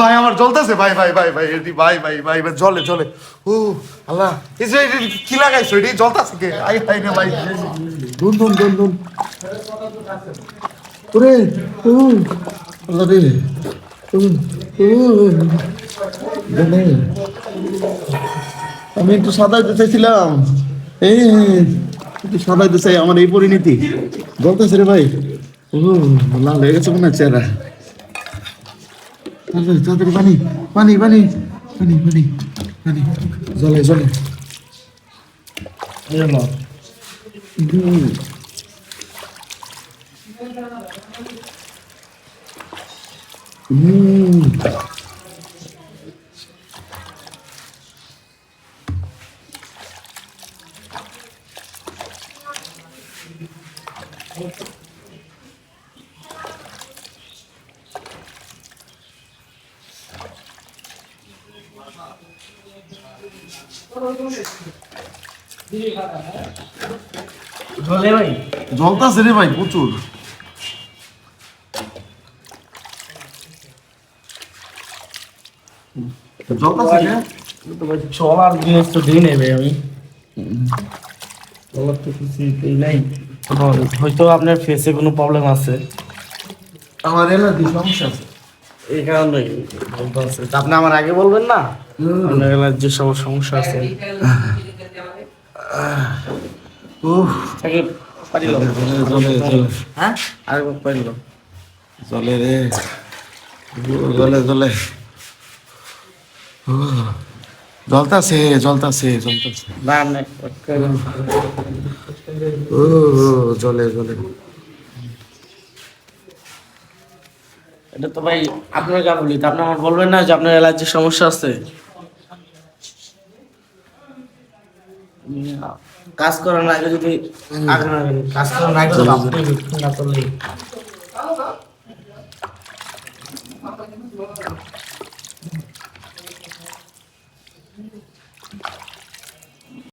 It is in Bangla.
ভাই, আমার জ্বলতেছে। ভাই ভাই ভাই ভাই, এটি, ভাই ভাই ভাই ভাই জলে জলে ও, আল্লাহ। এই যে কি লাগাইছো? এটি জ্বলতেছে কে? আই হাই না ভাই। দুন দুন দুন দুন ওরে, ও, আল্লাহ রে। ও আমি একটু সাদাইতে চাইছিলাম। এই, একটু সাদাইতে চাই আমার এই পরিণতি। জ্বলতেছে রে ভাই। ও লাল হয়ে গেছে মনে হচ্ছে তাড়াতাড়ি তাড়াতাড়ি পানি পানি পানি পানি পানি পানি জলে জলে হুম। হুম। জলতাছে রে ভাই প্রচুর। জলতাছে রে। চলার জিনিস তো দিই নেবে আমি। চলার তো কিছু নাই। হয়তো আপনার ফেসে কোনো প্রবলেম আছে। আমার এলার্জি সমস্যা আছে। এই কারণে বলতে আপনি আমার আগে বলবেন না? আপনার অ্যালার্জির সব সমস্যা আছে। জলে রে। জলে জলে। জলতাছে জলতাছে ও জলে জলে। এটা তো ভাই আপনার কাছে বলি তা আপনি আমার বলবেন না যে আপনার অ্যালার্জির সমস্যা আছে? কাজ করার আগে যদি কাজ করার আগে তো আপনি না করলেই।